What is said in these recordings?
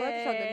해주셨는데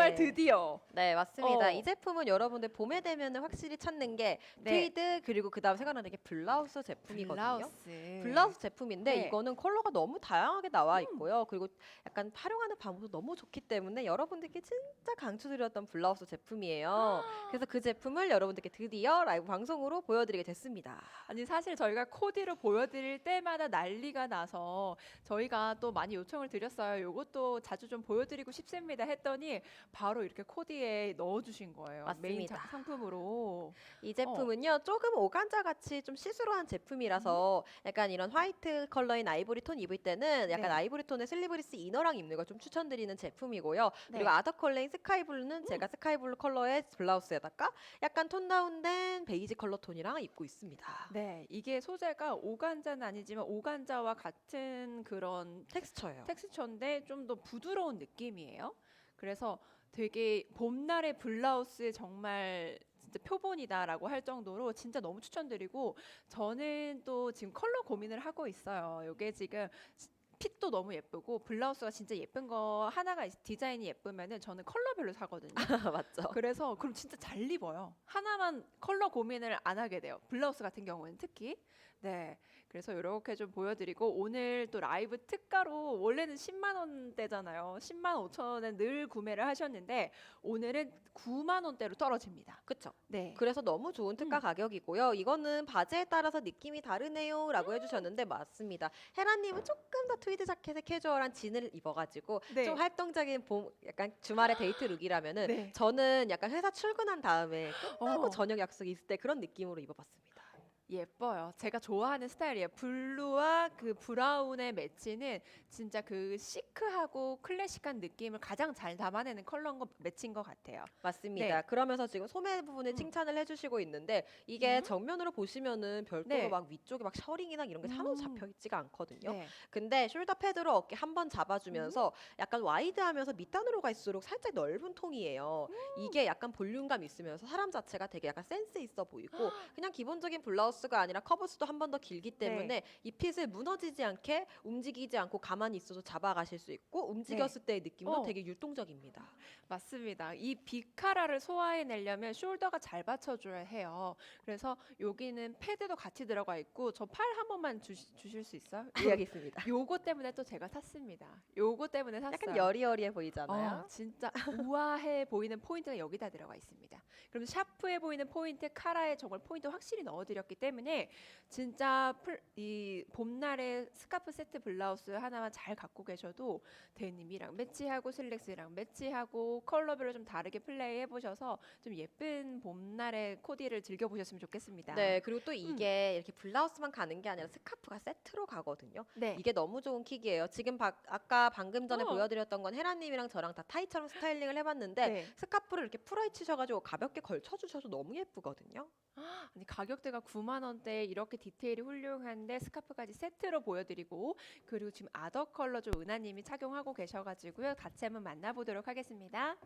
정말 드디어 네 맞습니다. 어. 이 제품은 여러분들 봄에 되면 확실히 찾는 게 네. 트위드 그리고 그 다음 생각나는 게 블라우스 제품이거든요. 블라우스. 블라우스 제품인데 네. 이거는 컬러가 너무 다양하게 나와 있고요. 그리고 약간 활용하는 방법도 너무 좋기 때문에 여러분들께 진짜 강추드렸던 블라우스 제품이에요. 그래서 그 제품을 여러분들께 드디어 라이브 방송으로 보여드리게 됐습니다. 아니 사실 저희가 코디를 보여드릴 때마다 난리가 나서 저희가 또 많이 요청을 드렸어요. 이것도 자주 좀 보여드리고 싶습니다 했더니 바로 이렇게 코디에 넣어주신 거예요. 메인 맞습니다. 자- 상품으로. 이 제품은요 조금 오간자 같이 좀 시스루한 제품이라서 약간 이런 화이트 컬러인 아이보리 톤 입을 때는 약간 네. 아이보리 톤의 슬리브리스 이너랑 입는 걸 좀 추천드리는 제품이고요. 그리고 네. 아더 컬러인 스카이 블루는 제가 스카이 블루 컬러의 블라우스에다가 약간 톤 다운된 베이지 컬러 톤이랑 입고 있습니다. 네, 이게 소재가 오간자는 아니지만 오간자와 같은 그런 텍스처예요. 텍스처인데 좀 더 부드러운 느낌이에요. 그래서 되게 봄날의 블라우스에 정말 진짜 표본이다라고 할 정도로 진짜 너무 추천드리고 저는 또 지금 컬러 고민을 하고 있어요. 이게 지금 핏도 너무 예쁘고 블라우스가 진짜 예쁜 거 하나가 있- 디자인이 예쁘면은 저는 컬러별로 사거든요. 맞죠. 그래서 그럼 진짜 잘 입어요. 하나만 컬러 고민을 안 하게 돼요. 블라우스 같은 경우는 특히. 네. 그래서 이렇게 좀 보여드리고 오늘 또 라이브 특가로 원래는 10만 원대잖아요. 10만 5천 원에 늘 구매를 하셨는데 오늘은 9만 원대로 떨어집니다. 그쵸. 네. 그래서 너무 좋은 특가 음. 가격이고요. 이거는 바지에 따라서 느낌이 다르네요 라고 해주셨는데 맞습니다. 헤라님은 조금 더 트위드 자켓에 캐주얼한 진을 입어가지고 네. 좀 활동적인 봄 약간 주말에 데이트 룩이라면은 네. 저는 약간 회사 출근한 다음에 끝나고 어. 저녁 약속이 있을 때 그런 느낌으로 입어봤습니다. 예뻐요. 제가 좋아하는 스타일이에요. 블루와 그 브라운의 매치는 진짜 그 시크하고 클래식한 느낌을 가장 잘 담아내는 컬러인 거 매치인 것 같아요. 맞습니다. 네. 그러면서 지금 소매 부분에 음. 칭찬을 해주시고 있는데 이게 음. 정면으로 보시면은 별도로 네. 막 위쪽에 막 셔링이나 이런 게 하나도 음. 잡혀 있지가 않거든요. 네. 근데 숄더 패드로 어깨 한 번 잡아주면서 음. 약간 와이드하면서 밑단으로 갈수록 살짝 넓은 통이에요. 음. 이게 약간 볼륨감 있으면서 사람 자체가 되게 약간 센스 있어 보이고 그냥 기본적인 블라우스 가 아니라 커브스도 한 번 더 길기 네. 때문에 이 핏을 무너지지 않게 움직이지 않고 가만히 있어도 잡아가실 수 있고 움직였을 때의 느낌도 어. 되게 율동적입니다. 맞습니다. 이 비카라를 소화해내려면 숄더가 잘 받쳐줘야 해요. 그래서 여기는 패드도 같이 들어가 있고 저 팔 한 번만 주, 주실 수 있어요? 여기 있습니다. 요거 때문에 또 제가 샀습니다. 요거 때문에 샀어요. 약간 여리여리해 보이잖아요. 어, 진짜 우아해 보이는 포인트가 여기다 들어가 있습니다. 그럼 샤프해 보이는 포인트, 카라에 정말 포인트 확실히 넣어드렸기 때문에 진짜 풀, 이 봄날의 스카프 세트 블라우스 하나만 잘 갖고 계셔도 데님이랑 매치하고 슬랙스랑 매치하고 컬러별로 좀 다르게 플레이 해 보셔서 좀 예쁜 봄날의 코디를 즐겨 보셨으면 좋겠습니다. 네, 그리고 또 이게 이렇게 블라우스만 가는 게 아니라 스카프가 세트로 가거든요. 네. 이게 너무 좋은 킥이에요. 지금 바, 아까 방금 전에 어. 보여드렸던 건 헤라님이랑 저랑 다 타이처럼 스타일링을 해봤는데 네. 스카프를 이렇게 풀어헤치셔가지고 가볍게 걸쳐주셔도 너무 예쁘거든요. 아니 가격대가 9만 원대 이렇게 디테일이 훌륭한데 스카프까지 세트로 보여드리고 그리고 지금 아더 컬러 좀 은하님이 착용하고 계셔가지고요 같이 한번 만나보도록 하겠습니다.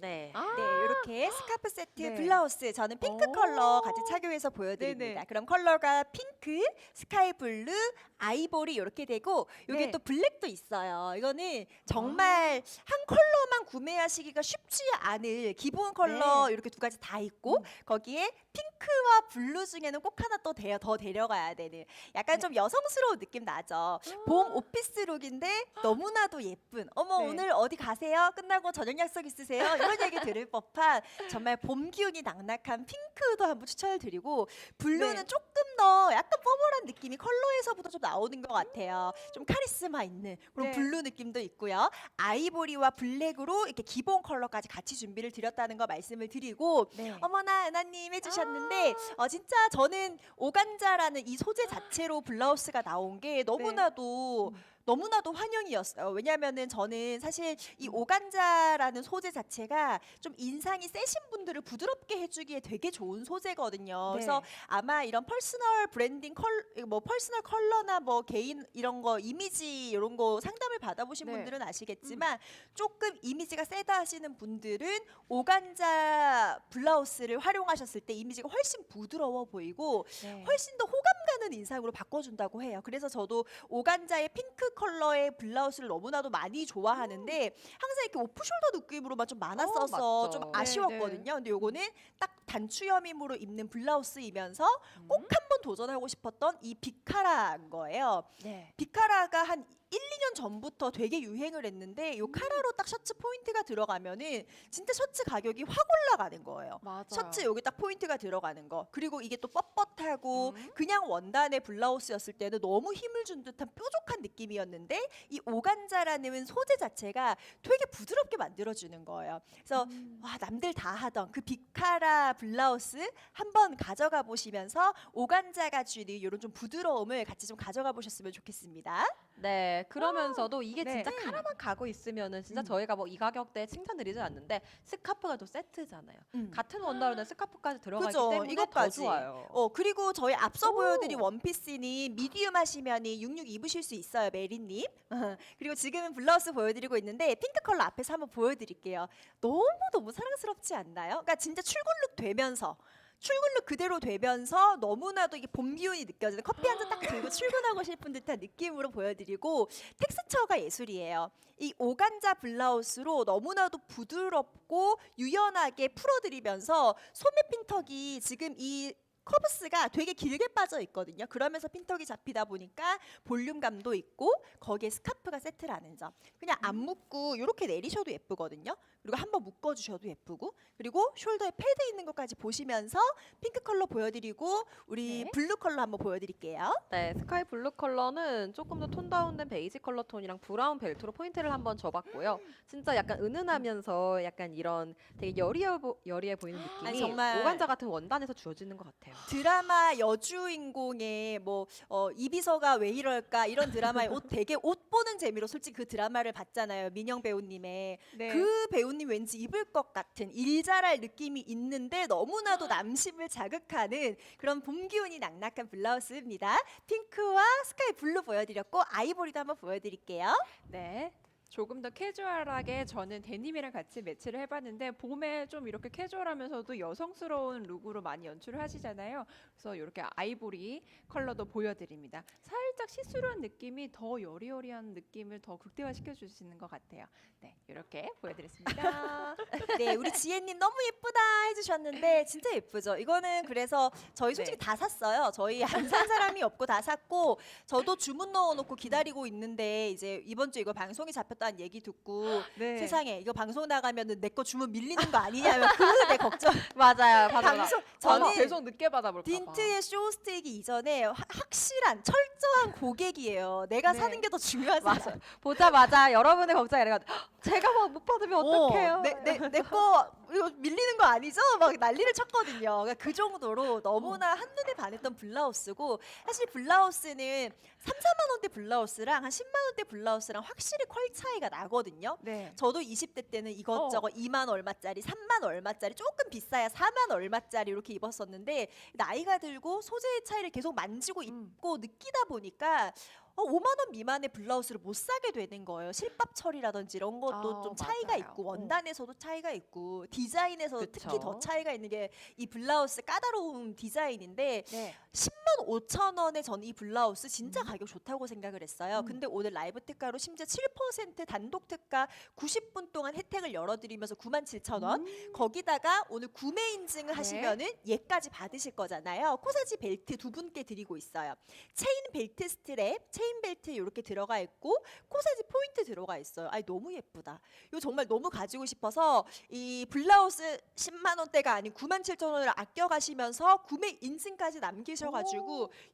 네. 아, 네, 이렇게 스카프 세트 네. 블라우스 저는 핑크 오. 컬러 같이 착용해서 보여드립니다. 네네. 그럼 컬러가 핑크, 스카이 블루, 아이보리 이렇게 되고 여기 네. 또 블랙도 있어요. 이거는 정말 한 컬러만 구매하시기가 쉽지 않을 기본 컬러 네. 이렇게 두 가지 다 있고 음. 거기에 핑크와 블루 중에는 꼭 하나 또 대, 더 데려가야 되는 약간 네. 좀 여성스러운 느낌 나죠. 봄 오피스 룩인데 너무나도 예쁜. 어머 네. 오늘 어디 가세요? 끝나고 저녁 약속 있으세요? 이런 얘기 들을 법한 정말 봄 기운이 낙낙한 핑크도 한번 추천을 드리고 블루는 네. 조금 더 약간 뽀뽀한 느낌이 컬러에서부터 좀 나오는 것 같아요. 좀 카리스마 있는 그런 네. 블루 느낌도 있고요. 아이보리와 블랙으로 이렇게 기본 컬러까지 같이 준비를 드렸다는 거 말씀을 드리고 네. 어머나 은하님 해주셨는데 어, 진짜 저는 오간자라는 이 소재 자체로 블라우스가 나온 게 너무나도 음. 너무나도 환영이었어요. 왜냐하면은 저는 사실 이 음. 오간자라는 소재 자체가 좀 인상이 세신 분들을 부드럽게 해주기에 되게 좋은 소재거든요. 네. 그래서 아마 이런 퍼스널 브랜딩 컬 뭐 퍼스널 컬러나 뭐 개인 이런 거 이미지 이런 거 상담을 받아보신 네. 분들은 아시겠지만 조금 이미지가 세다 하시는 분들은 오간자 블라우스를 활용하셨을 때 이미지가 훨씬 부드러워 보이고 네. 훨씬 더 호감 하는 인상으로 바꿔준다고 해요. 그래서 저도 오간자의 핑크 컬러의 블라우스를 너무나도 많이 좋아하는데 항상 이렇게 오프숄더 느낌으로만 좀 많았어서 맞죠. 좀 네, 아쉬웠거든요. 근데 요거는 딱 단추여밈으로 입는 블라우스이면서 음. 꼭 한번 도전하고 싶었던 이 비카라인 거예요. 네. 비카라가 한 1, 2년 전부터 되게 유행을 했는데 요 카라로 딱 셔츠 포인트가 들어가면은 진짜 셔츠 가격이 확 올라가는 거예요. 맞아요. 셔츠 여기 딱 포인트가 들어가는 거. 그리고 이게 또 뻣뻣하고 음. 그냥 원단의 블라우스였을 때는 너무 힘을 준 듯한 뾰족한 느낌이었는데 이 오간자라는 소재 자체가 되게 부드럽게 만들어주는 거예요. 그래서 음. 와 남들 다 하던 그 비카라 블라우스 한번 가져가 보시면서 오간자가 주는 이런 좀 부드러움을 같이 좀 가져가 보셨으면 좋겠습니다. 네, 그러면서도 이게 네. 진짜 카라만 가고 있으면은 진짜 음. 저희가 뭐 이 가격대에 칭찬드리지 않는데 스카프가 또 세트잖아요. 음. 같은 원단으로 스카프까지 들어가기 그죠, 때문에 이것까지. 더 좋아요. 어 그리고 저희 앞서 오. 보여드린 원피스는 미디움 하시면이 66 입으실 수 있어요 메리님 그리고 지금은 블라우스 보여드리고 있는데 핑크 컬러 앞에서 한번 보여드릴게요 너무 너무 사랑스럽지 않나요? 그러니까 진짜 출근룩 되면서 출근룩 그대로 되면서 너무나도 이게 봄 기운이 느껴지는 커피 한 잔 딱 들고 출근하고 싶은 듯한 느낌으로 보여드리고 텍스처가 예술이에요. 이 오간자 블라우스로 너무나도 부드럽고 유연하게 풀어드리면서 소매 핀턱이 지금 이 커브스가 되게 길게 빠져 있거든요. 그러면서 핀턱이 잡히다 보니까 볼륨감도 있고 거기에 스카프가 세트라는 점. 그냥 안 묶고 이렇게 내리셔도 예쁘거든요. 그리고 한번 묶어주셔도 예쁘고 그리고 숄더에 패드 있는 것까지 보시면서 핑크 컬러 보여드리고 우리 네. 블루 컬러 한번 보여드릴게요. 네, 스카이 블루 컬러는 조금 더 톤 다운된 베이지 컬러 톤이랑 브라운 벨트로 포인트를 한번 줘봤고요. 진짜 약간 은은하면서 약간 이런 되게 여리해, 보, 여리해 보이는 느낌이 아니, 정말. 오간자 같은 원단에서 주어지는 것 같아요. 드라마 여주인공의 뭐 어, 이비서가 왜 이럴까 이런 드라마의 옷 되게 옷 보는 재미로 솔직히 그 드라마를 봤잖아요 민영 배우님의 네. 그 배우님 왠지 입을 것 같은 일잘할 느낌이 있는데 너무나도 남심을 자극하는 그런 봄 기운이 낙낙한 블라우스입니다 핑크와 스카이 블루 보여드렸고 아이보리도 한번 보여드릴게요 네. 조금 더 캐주얼하게 저는 데님이랑 같이 매치를 해봤는데 봄에 좀 이렇게 캐주얼하면서도 여성스러운 룩으로 많이 연출을 하시잖아요. 그래서 이렇게 아이보리 컬러도 보여드립니다. 살짝 시스루한 느낌이 더 여리여리한 느낌을 더 극대화시켜 주시는 것 같아요. 네, 이렇게 보여드렸습니다. 네, 우리 지혜님 너무 예쁘다 해주셨는데 진짜 예쁘죠. 이거는 그래서 저희 솔직히 네. 다 샀어요. 저희 안 산 사람이 없고 다 샀고 저도 주문 넣어놓고 기다리고 있는데 이제 이번 주 이거 방송이 잡혔 다는 얘기 듣고 네. 세상에 이거 방송 나가면은 내 거 주문 밀리는 거 아니냐면 그내 걱정. 맞아요. 방송 저는 저는 계속 늦게 받아볼까 봐. 딘트의 쇼스테이기 이전에 화- 확실한 철저한 고객이에요. 내가 네. 사는 게 더 중요하잖아요. 맞아요. 보자마자 여러분의 걱정이 이래가 제가 막 못 받으면 어떡해요? 내내거 이거 밀리는 거 아니죠? 막 난리를 쳤거든요. 그러니까 그 정도로 너무나 한눈에 반했던 블라우스고 사실 블라우스는 3, 4만 원대 블라우스랑 한 10만 원대 블라우스랑 확실히 퀄 차이가 나거든요. 네. 저도 20대 때는 이것저것 2만 얼마짜리, 3만 얼마짜리, 조금 비싸야 4만 얼마짜리 이렇게 입었었는데 나이가 들고 소재의 차이를 계속 만지고 음. 입고 느끼다 보니까 어, 5만 원 미만의 블라우스를 못 사게 되는 거예요. 실밥 처리라든지 이런 것도 아, 좀 차이가 맞아요. 있고 어. 원단에서도 차이가 있고 디자인에서도 특히. 더 차이가 있는 게 이 블라우스 까다로운 디자인인데 네. 10만 5천 원에 전 이 블라우스 진짜 음. 가격 좋다고 생각을 했어요. 음. 근데 오늘 라이브 특가로 심지어 7% 단독 특가 90분 동안 혜택을 열어드리면서 9만 7천 원. 음. 거기다가 오늘 구매 인증을 네. 하시면은 얘까지 받으실 거잖아요. 코사지 벨트 두 분께 드리고 있어요. 체인 벨트 스트랩, 체인 벨트 이렇게 들어가 있고 코사지 포인트 들어가 있어요. 아니 너무 예쁘다. 이거 정말 너무 가지고 싶어서 이 블라우스 10만 원대가 아닌 9만 7천 원을 아껴 가시면서 구매 인증까지 남기셔가지고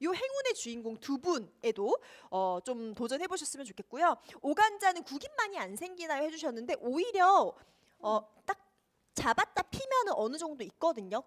이 행운의 주인공 두 분에도 어, 좀 도전해 보셨으면 좋겠고요. 오간자는 구김만이 안 생기나요 해주셨는데 오히려 어, 딱 잡았다 피면은 어느 정도 있거든요.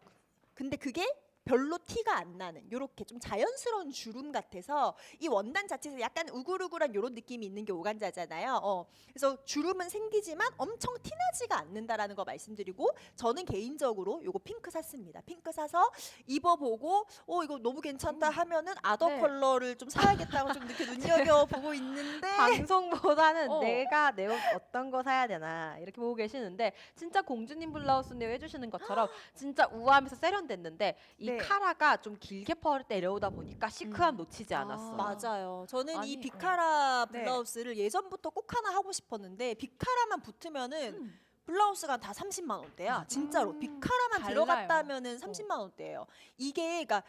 근데 그게 별로 티가 안 나는 요렇게 좀 자연스러운 주름 같아서 이 원단 자체에서 약간 우글우글한 요런 느낌이 있는 게 오간자잖아요. 어, 그래서 주름은 생기지만 엄청 티나지가 않는다라는 거 말씀드리고 저는 개인적으로 요거 핑크 샀습니다. 핑크 사서 입어보고 어 이거 너무 괜찮다 하면은 아더 네. 컬러를 좀 사야겠다고 좀 이렇게 눈여겨 보고 있는데 방송보다는 어. 내가 내 옷 어떤 거 사야 되나 이렇게 보고 계시는데 진짜 공주님 블라우스인데 해주시는 것처럼 진짜 우아하면서 세련됐는데 이게 네. 카라가 좀 길게 펄 내려오다 보니까 시크함 음. 놓치지 않았어. 아. 맞아요. 저는 아니, 이 어. 비카라 네. 블라우스를 예전부터 꼭 하나 하고 싶었는데 비카라만 붙으면은 음. 블라우스가 다 30만 원대야. 진짜로 음, 비카라만 달라요. 들어갔다면은 30만 원대예요. 이게 그러니까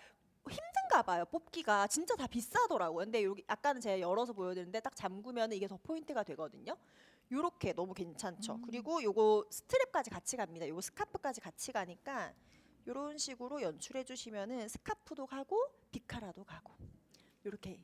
힘든가 봐요. 뽑기가 진짜 다 비싸더라고요. 근데 여기 아까는 제가 열어서 보여드렸는데 딱 잠그면 이게 더 포인트가 되거든요. 요렇게 너무 괜찮죠. 음. 그리고 요거 스트랩까지 같이 갑니다. 요거 스카프까지 같이 가니까 요런 식으로 연출해 주시면은 스카프도 가고 비카라도 가고. 요렇게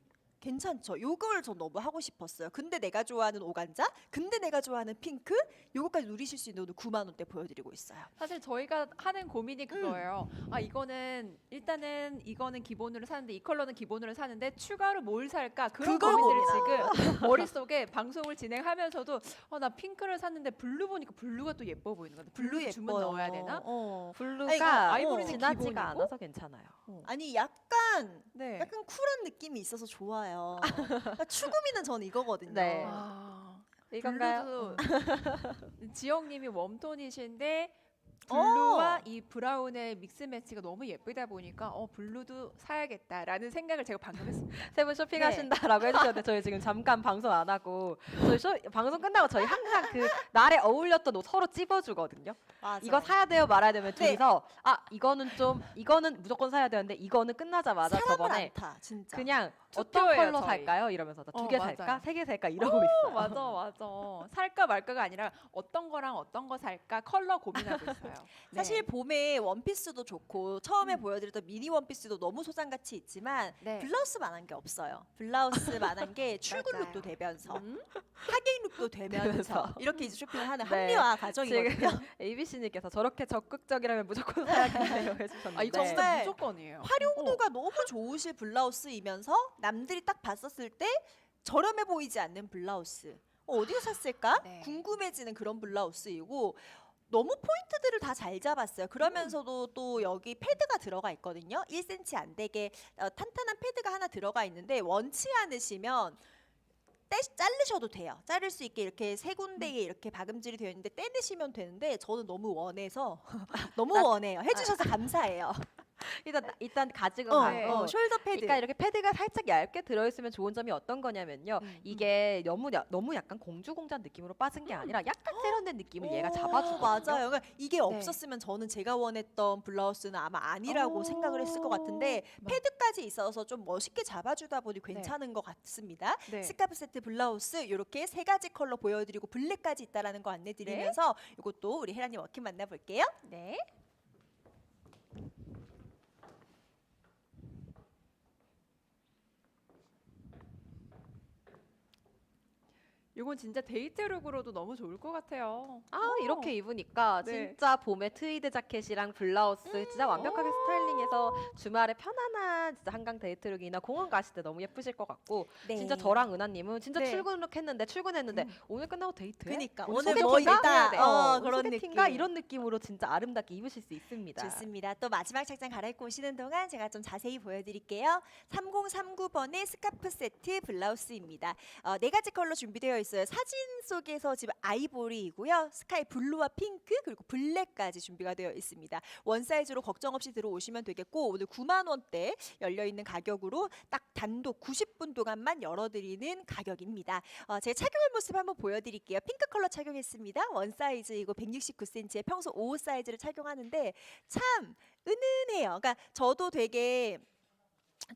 괜찮죠. 요걸 전 너무 하고 싶었어요. 근데 내가 좋아하는 오간자, 근데 내가 좋아하는 핑크, 요거까지 누리실 수 있는 오늘 9만 원대 보여드리고 있어요. 사실 저희가 하는 고민이 음. 그거예요. 아 이거는 일단은 이거는 기본으로 사는데 이 컬러는 기본으로 사는데 추가로 뭘 살까 그런 그걸 고민들이 지금 머릿속에 방송을 진행하면서도 어, 나 핑크를 샀는데 블루 보니까 블루가 또 예뻐 보이는 거야. 블루 주문. 넣어야 되나? 어. 블루가 그러니까 아이보리는 진하지가 기본이고? 않아서 괜찮아요. 아니 약간 네. 약간 쿨한 느낌이 있어서 좋아요. 그러니까 추구미는 저는 이거거든요. 네. 아, 이건가요? 블루도 지영님이 웜톤이신데 어. 블루와 이 브라운의 믹스 매치가 너무 예쁘다 보니까 어 블루도 사야겠다라는 생각을 제가 방금 했습니다. 세 분 쇼핑하신다라고 해주셨는데 저희 지금 잠깐 방송 안 하고 저희 쇼, 방송 끝나고 저희 항상 그 날에 어울렸던 옷 서로 찝어주거든요. 맞아. 이거 사야 돼요 말아야 되면 네. 둘이서 아 이거는 좀 이거는 무조건 사야 되는데 이거는 끝나자마자 사람을 저번에 안 타, 진짜. 그냥 어떤 투표예요, 컬러 저희. 살까요? 이러면서 두 어, 맞아요. 살까? 세개 살까? 이러고 있어요. 맞아 맞아 살까 말까가 아니라 어떤 거랑 어떤 거 살까 컬러 고민하고 있어요. 네. 사실 봄에 원피스도 좋고 처음에 음. 보여드렸던 미니 원피스도 너무 소장가치 있지만 네. 블라우스만한 게 없어요. 블라우스만한 게 출근 맞아요. 룩도 되면서 음? 하객 룩도 되면서 되면서. 이렇게 이제 쇼핑을 하는 네. 합리화 과정이거든요. ABC님께서 저렇게 적극적이라면 무조건 사야겠네요 해주셨는데 아 이거 네. 진짜 무조건이에요. 활용도가 너무 좋으실 블라우스이면서 남들이 딱 봤었을 때 저렴해 보이지 않는 블라우스. 어, 어디서 샀을까? 네. 궁금해지는 그런 블라우스이고 너무 포인트들을 다 잘 잡았어요. 그러면서도 또 여기 패드가 들어가 있거든요. 1cm 안 되게 어, 탄탄한 패드가 하나 들어가 있는데 원치 않으시면 떼, 자르셔도 돼요. 자를 수 있게 이렇게 세 군데에 이렇게 박음질이 되어 있는데 떼내시면 되는데 저는 너무 원해서 너무 원해요. 해주셔서 감사해요. 일단 일단 가지고 어, 가고 어, 숄더 패드. 그러니까 이렇게 패드가 살짝 얇게 들어있으면 좋은 점이 어떤 거냐면요. 음, 이게 너무 야- 너무 약간 공주 공장 느낌으로 빠진 게 아니라 약간 세련된 느낌을 얘가 오, 잡아주거든요. 맞아요. 그러니까 이게 없었으면 저는 제가 원했던 블라우스는 아마 아니라고 오, 생각을 했을 것 같은데 맞- 패드까지 있어서 좀 멋있게 잡아주다 보니 괜찮은 것 같습니다. 네. 스카프 세트 블라우스 이렇게 세 가지 컬러 보여드리고 블랙까지 있다라는 거 안내드리면서 이것도 우리 혜란님 워킹 만나볼게요. 네. 이건 진짜 데이트룩으로도 너무 좋을 것 같아요. 아 어. 이렇게 입으니까 네. 진짜 봄에 트위드 자켓이랑 블라우스 진짜 완벽하게 오. 스타일링해서 주말에 편안한 진짜 한강 데이트룩이나 공원 가실 때 너무 예쁘실 것 같고 네. 진짜 저랑 은하님은 진짜 네. 출근룩 했는데 출근했는데 음. 오늘 끝나고 데이트해? 그니까 오늘? 뭐 있다. 어, 그런 소개팅가 느낌. 이런 느낌으로 진짜 아름답게 입으실 수 있습니다. 좋습니다. 또 마지막 착장 갈아입고 오시는 동안 제가 좀 자세히 보여드릴게요. 3039번의 스카프 세트 블라우스입니다. 어, 네 가지 컬러 준비되어 있 어요. 사진 속에서 지금 아이보리이고요. 스카이 블루와 핑크 그리고 블랙까지 준비가 되어 있습니다. 원 사이즈로 걱정 없이 들어오시면 되겠고 오늘 9만 원대 열려 있는 가격으로 딱 단독 90분 동안만 열어드리는 가격입니다. 어, 제 착용할 모습 한번 보여드릴게요. 핑크 컬러 착용했습니다. 원 사이즈이고 169cm의 평소 5 사이즈를 착용하는데 참 은은해요. 그러니까 저도 되게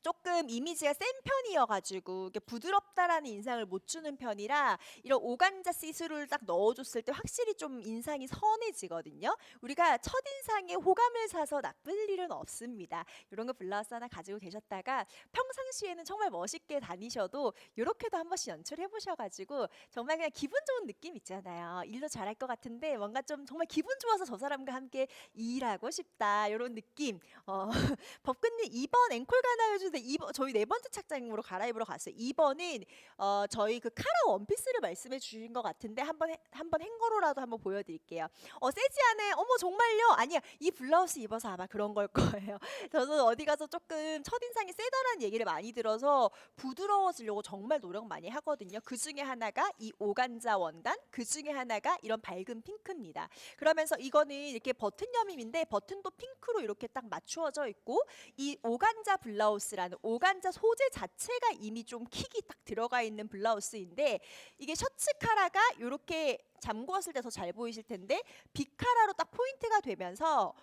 조금 이미지가 센 편이어가지고 부드럽다라는 인상을 못 주는 편이라 이런 오간자 시스루를 딱 넣어줬을 때 확실히 좀 인상이 선해지거든요. 우리가 첫 인상에 호감을 사서 나쁠 일은 없습니다. 이런 거 블라우스 하나 가지고 계셨다가 평상시에는 정말 멋있게 다니셔도 이렇게도 한 번씩 연출해 보셔가지고 정말 그냥 기분 좋은 느낌 있잖아요. 일도 잘할 것 같은데 뭔가 좀 정말 기분 좋아서 저 사람과 함께 일하고 싶다 이런 느낌. 어, 법근님 2번 앵콜 가나요 해주는데 2번 저희 네 번째 착장으로 갈아입으러 갔어요. 2번은 어, 저희 그 카라 원피스를 말씀해 주신 것 같은데 한번 해- 한번 행거로라도 한번 보여드릴게요. 어 세지 않아요. 어머 정말요? 아니야 이 블라우스 입어서 아마 그런 걸 거예요. 저는 어디 가서 조금 첫 인상이 세다라는 얘기를 많이 들어서 부드러워지려고 정말 노력 많이 하거든요. 그 중에 하나가 이 오간자 원단, 그 중에 하나가 이런 밝은 핑크입니다. 그러면서 이거는 이렇게 버튼 여밈인데 버튼도 핑크로 이렇게 딱 맞추어져 있고 이 오간자 블라우스 라는 오간자 소재 자체가 이미 좀 킥이 딱 들어가 있는 블라우스인데 이게 셔츠 카라가 이렇게 잠궜을 때 더 잘 보이실 텐데 빅카라로 딱 포인트가 되면서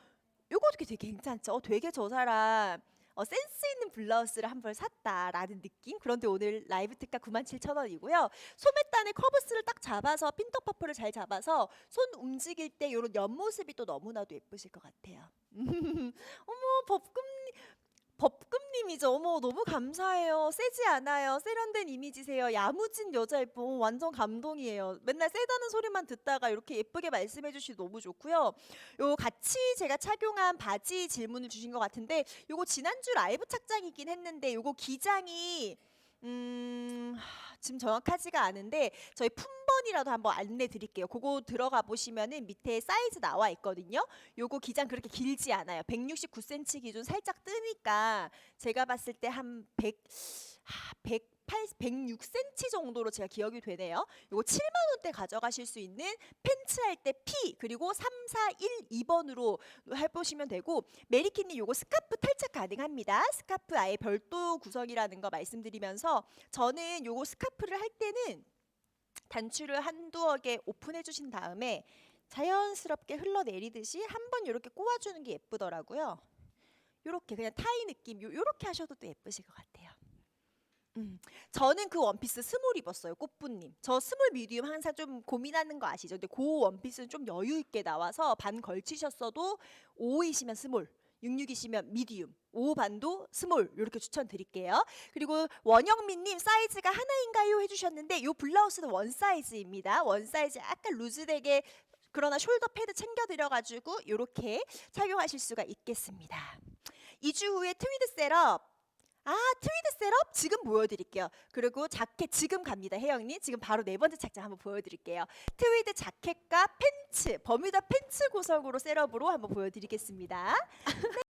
요거 되게 괜찮죠? 어, 되게 저 사람 어, 센스 있는 블라우스를 한 벌 샀다라는 느낌? 그런데 오늘 라이브 특가 97,000원이고요. 소매단의 커브스를 딱 잡아서 핀터 퍼프를 잘 잡아서 손 움직일 때 이런 옆모습이 또 너무나도 예쁘실 것 같아요. 어머 법금님 법금님이죠. 어머 너무 감사해요. 세지 않아요. 세련된 이미지세요. 야무진 여자 예뻐. 어, 완전 감동이에요. 맨날 세다는 소리만 듣다가 이렇게 예쁘게 말씀해 주시 너무 좋고요. 요 같이 제가 착용한 바지 질문을 주신 것 같은데 요거 지난주 라이브 착장이긴 했는데 요거 기장이 음 하, 지금 정확하지가 않은데 저희 품번이라도 한번 안내 드릴게요. 그거 들어가 보시면은 밑에 사이즈 나와 있거든요. 요거 기장 그렇게 길지 않아요. 169cm 기준 살짝 뜨니까 제가 봤을 때 한 100, 하, 108, 106cm 정도로 제가 기억이 되네요. 요거 7만 원대 가져가실 수 있는 팬츠 할 때 P 그리고 3, 4, 1, 2번으로 해보시면 되고 메리키님 요거 스카프 탈착 가능합니다. 스카프 아예 별도 구성이라는 거 말씀드리면서 저는 요거 스카프를 할 때는 단추를 한두어 개 오픈해 주신 다음에 자연스럽게 흘러내리듯이 한 번 이렇게 꼬아주는 게 예쁘더라고요. 요렇게 그냥 타이 느낌 요, 요렇게 하셔도 또 예쁘실 것 같아요. 음, 저는 그 원피스 스몰 입었어요, 꽃부님. 저 스몰 미디움 항상 좀 고민하는 거 아시죠? 근데 그 원피스는 좀 여유 있게 나와서 반 걸치셨어도 5이시면 스몰, 66이시면 미디움, 5 반도 스몰 이렇게 추천드릴게요. 그리고 원영민님 사이즈가 하나인가요 해주셨는데 요 블라우스는 원 사이즈입니다. 원 사이즈 약간 루즈되게 그러나 숄더 패드 챙겨드려가지고 이렇게 착용하실 수가 있겠습니다. 2주 후에 트위드 셋업 아 트위드 셋업 지금 보여드릴게요. 그리고 자켓 지금 갑니다. 혜영님 지금 바로 네 번째 착장 한번 보여드릴게요. 트위드 자켓과 팬츠 버뮤다 팬츠 구성으로 셋업으로 한번 보여드리겠습니다.